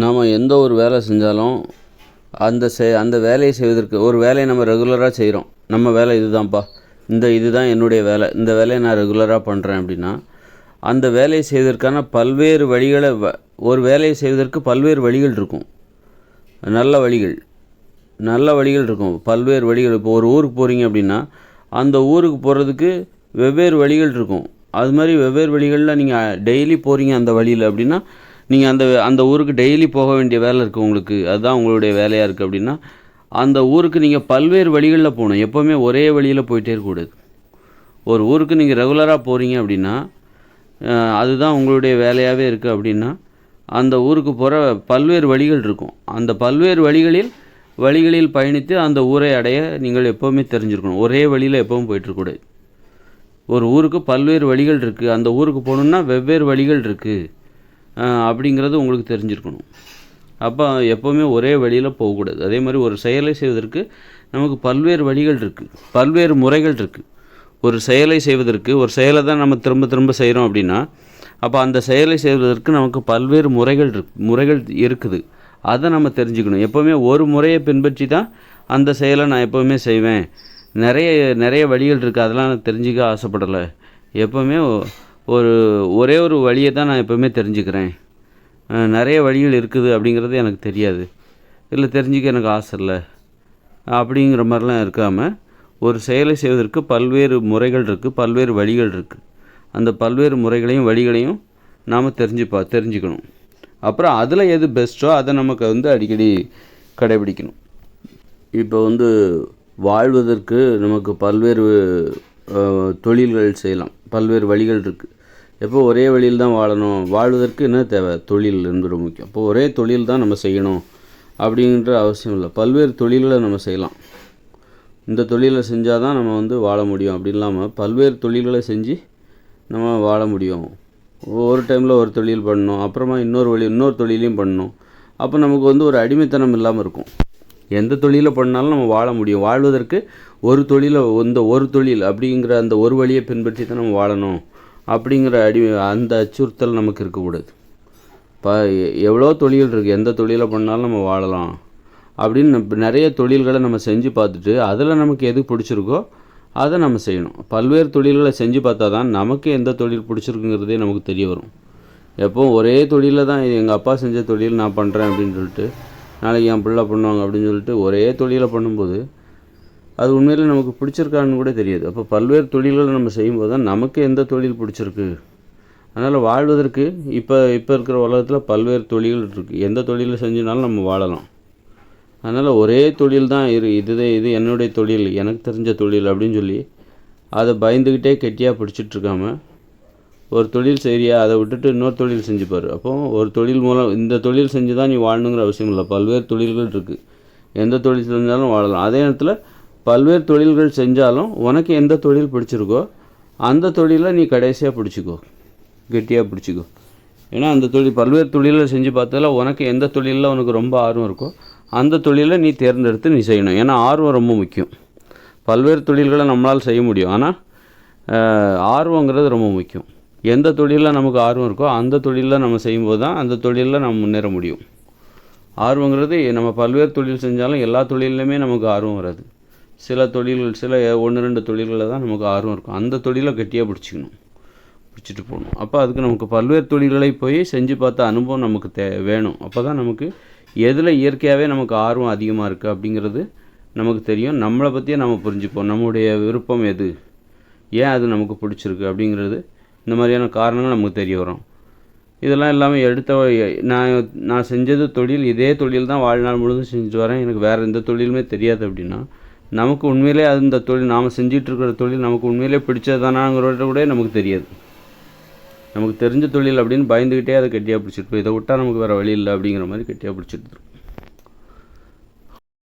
நாம் எந்த ஒரு வேலை செஞ்சாலும் அந்த செ அந்த வேலையை செய்வதற்கு ஒரு வேலையை நம்ம ரெகுலராக செய்கிறோம் நம்ம வேலை இதுதான்ப்பா. இந்த இதுதான் என்னுடைய வேலை. இந்த வேலையை நான் ரெகுலராக பண்ணுறேன் அப்படின்னா அந்த வேலையை செய்வதற்கான பல்வேறு வழிகளை ஒரு வேலையை செய்வதற்கு பல்வேறு வழிகள் இருக்கும். நல்ல வழிகள். நல்ல வழிகள் இருக்கும். பல்வேறு வழிகள். இப்போ ஒரு ஊருக்கு போகிறீங்க அப்படின்னா அந்த ஊருக்கு போகிறதுக்கு வெவ்வேறு வழிகள் இருக்கும். அது மாதிரி வெவ்வேறு வழிகளில் நீங்கள் டெய்லி போகிறீங்க அந்த வழியில் அப்படின்னா நீங்கள் அந்த அந்த ஊருக்கு டெய்லி போக வேண்டிய வேலை இருக்குது உங்களுக்கு. அதுதான் உங்களுடைய வேலையாக இருக்குது அப்படின்னா அந்த ஊருக்கு நீங்கள் பல்வேறு வழிகளில் போகணும். எப்போவுமே ஒரே வழியில் போயிட்டே இருக்கக்கூடாது. ஒரு ஊருக்கு நீங்கள் ரெகுலராக போகிறீங்க அப்படின்னா அதுதான் உங்களுடைய வேலையாகவே இருக்குது அப்படின்னா அந்த ஊருக்கு போகிற பல்வேறு வழிகள் இருக்கும். அந்த பல்வேறு வழிகளில் வழிகளில் பயணித்து அந்த ஊரை அடைய நீங்கள் எப்போவுமே தெரிஞ்சுருக்கணும். ஒரே வழியில் எப்பவும் போயிட்டுருக்கூடாது ஒரு ஊருக்கு பல்வேறு வழிகள் இருக்குது அந்த ஊருக்கு போகணுன்னா வெவ்வேறு வழிகள் இருக்குது அப்படிங்கிறது உங்களுக்கு தெரிஞ்சிருக்கணும். அப்போ எப்போவுமே ஒரே வழியில் போகக்கூடாது. அதே மாதிரி ஒரு செயலை செய்வதற்கு நமக்கு பல்வேறு வழிகள் இருக்குது பல்வேறு முறைகள் இருக்குது ஒரு செயலை செய்வதற்கு ஒரு செயலை தான் நம்ம திரும்ப திரும்ப செய்கிறோம் அப்படின்னா அப்போ அந்த செயலை செய்வதற்கு நமக்கு பல்வேறு முறைகள் இருக்கு முறைகள் இருக்குது. அதை நம்ம தெரிஞ்சுக்கணும். எப்போவுமே ஒரு முறையை பின்பற்றி தான் அந்த செயலை நான் எப்போவுமே செய்வேன். நிறைய நிறைய வழிகள் இருக்குது அதெல்லாம் நான் தெரிஞ்சுக்க ஆசைப்படலை. எப்போவுமே ஒரு ஒரே ஒரு வழியை தான் நான் எப்போவுமே தெரிஞ்சுக்கிறேன். நிறைய வழிகள் இருக்குது அப்படிங்கிறது எனக்கு தெரியாது. இல்லை தெரிஞ்சுக்க எனக்கு ஆசை இல்லை. அப்படிங்கிற மாதிரிலாம் இருக்காமல் ஒரு செயலை செய்வதற்கு பல்வேறு முறைகள் இருக்குது பல்வேறு வழிகள் இருக்குது அந்த பல்வேறு முறைகளையும் வழிகளையும் நாம் தெரிஞ்சுப்பா தெரிஞ்சுக்கணும். அப்புறம் அதில் எது பெஸ்ட்டோ அதை நமக்கு வந்து அடிக்கடி கடைபிடிக்கணும். இப்போ வந்து வாழ்வதற்கு நமக்கு பல்வேறு தொழில்கள் செய்யலாம். பல்வேறு வழிகள் இருக்குது எப்போ ஒரே வழியில் தான் வாழணும்? வாழ்வதற்கு என்ன தேவை? தொழில் என்பது ரொம்ப முக்கியம். அப்போ ஒரே தொழில் தான் நம்ம செய்யணும் அப்படின்ற அவசியம் இல்லை. பல்வேறு தொழில்களை நம்ம செய்யலாம். இந்த தொழிலை செஞ்சால் தான் நம்ம வந்து வாழ முடியும். அப்படி இல்லாமல் பல்வேறு தொழில்களை செஞ்சு நம்ம வாழ முடியும். ஒரு டைமில் ஒரு தொழில் பண்ணணும் அப்புறமா இன்னொரு வழி இன்னொரு தொழிலையும் பண்ணணும். அப்போ நமக்கு வந்து ஒரு அடிமைத்தனம் இல்லாமல் இருக்கும். எந்த தொழிலை பண்ணாலும் நம்ம வாழ முடியும். வாழ்வதற்கு ஒரு தொழிலை இந்த ஒரு தொழில் அப்படிங்கிற அந்த ஒரு வழியை பின்பற்றி தான் நம்ம வாழணும். அப்படிங்கிற அடி அந்த அச்சுறுத்தல் நமக்கு இருக்கக்கூடாது. இப்போ எவ்வளோ தொழில் இருக்குது எந்த தொழிலை பண்ணாலும் நம்ம வாழலாம். அப்படின்னு நிறைய தொழில்களை நம்ம செஞ்சு பார்த்துட்டு அதில் நமக்கு எது பிடிச்சிருக்கோ அதை நம்ம செய்யணும். பல்வேறு தொழில்களை செஞ்சு பார்த்தா தான் நமக்கு எந்த தொழில் பிடிச்சிருக்குங்கிறதே நமக்கு தெரிய வரும். எப்போவும் ஒரே தொழிலில் தான் எங்கள் அப்பா செஞ்ச தொழில் நான் பண்ணுறேன் அப்படின்னு சொல்லிட்டு நாளைக்கு என் பிள்ளை பண்ணுவாங்க அப்படின்னு சொல்லிட்டு ஒரே தொழிலை பண்ணும்போது அது உண்மையில் நமக்கு பிடிச்சிருக்கான்னு கூட தெரியாது. அப்போ பல்வேறு தொழில்களை நம்ம செய்யும்போது தான் நமக்கு எந்த தொழில் பிடிச்சிருக்கு? அதனால் வாழ்வதற்கு இப்போ இப்போ இருக்கிற உலகத்தில் பல்வேறு தொழில்கள் இருக்குது எந்த தொழிலில் செஞ்சினாலும் நம்ம வாழலாம். அதனால் ஒரே தொழில் தான் இரு இதுதே இது என்னுடைய தொழில் எனக்கு தெரிஞ்ச தொழில் அப்படின்னு சொல்லி அதை பயந்துக்கிட்டே கெட்டியாக பிடிச்சிட்டு இருக்காம ஒரு தொழில் சரியா அதை விட்டுட்டு இன்னொரு தொழில் செஞ்சுப்பார் அப்போ ஒரு தொழில் மூலம் இந்த தொழில் செஞ்சு தான் நீ வாழணுங்கிற அவசியம் இல்லை. பல்வேறு தொழில்கள் இருக்குது எந்த தொழில் செஞ்சாலும் வாழலாம். அதே நேரத்தில் பல்வேறு தொழில்கள் செஞ்சாலும் உனக்கு எந்த தொழில் பிடிச்சிருக்கோ அந்த தொழிலை நீ கடைசியாக பிடிச்சிக்கோ. கெட்டியாக பிடிச்சிக்கோ. ஏன்னா அந்த தொழில் பல்வேறு தொழிலில் செஞ்சு பார்த்ததில் உனக்கு எந்த தொழிலில் உனக்கு ரொம்ப ஆர்வம் இருக்கோ அந்த தொழிலை நீ தேர்ந்தெடுத்து நீ செய்யணும். ஏன்னா ஆர்வம் ரொம்ப முக்கியம். பல்வேறு தொழில்களை நம்மளால் செய்ய முடியும். ஆனால் ஆர்வங்கிறது ரொம்ப முக்கியம். எந்த தொழிலில் நமக்கு ஆர்வம் இருக்கோ அந்த தொழிலில் நம்ம செய்யும்போது தான் அந்த தொழிலில் நம்ம முன்னேற முடியும். ஆர்வங்கிறது நம்ம பல்வேறு தொழில் செஞ்சாலும் எல்லா தொழிலையுமே நமக்கு ஆர்வம் வராது. சில தொழில்கள் சில ஒன்று ரெண்டு தொழில்களில் தான் நமக்கு ஆர்வம் இருக்கும். அந்த தொழிலை கெட்டியாக பிடிச்சிக்கணும். பிடிச்சிட்டு போகணும். அப்போ அதுக்கு நமக்கு பல்வேறு தொழில்களை போய் செஞ்சு பார்த்த அனுபவம் நமக்கு தே வேணும். அப்போ தான் நமக்கு எதில் இயற்கையாகவே நமக்கு ஆர்வம் அதிகமாக இருக்குது அப்படிங்கிறது நமக்கு தெரியும். நம்மளை பற்றியே நம்ம புரிஞ்சுப்போம். நம்முடைய விருப்பம் எது? ஏன் அது நமக்கு பிடிச்சிருக்கு அப்படிங்கிறது இந்த மாதிரியான காரணங்கள் நமக்கு தெரிய வரும். இதெல்லாம் இல்லாமல் எடுத்த நான் நான் செஞ்சது தொழில் இதே தொழில் தான் வாழ்நாள் முழுதும் செஞ்சுட்டு வரேன். எனக்கு வேறு எந்த தொழிலுமே தெரியாது அப்படின்னா நமக்கு உண்மையிலே அது இந்த தொழில் நாம் செஞ்சிட்டு தொழில் நமக்கு உண்மையிலே பிடிச்சதானாங்கிறத கூட நமக்கு தெரியாது. நமக்கு தெரிஞ்ச தொழில் அப்படின்னு பயந்துக்கிட்டே அதை கட்டியாக பிடிச்சிட்டு போய் இதை விட்டால் நமக்கு வேறு வழி இல்லை அப்படிங்கிற மாதிரி கட்டியாக பிடிச்சிட்டு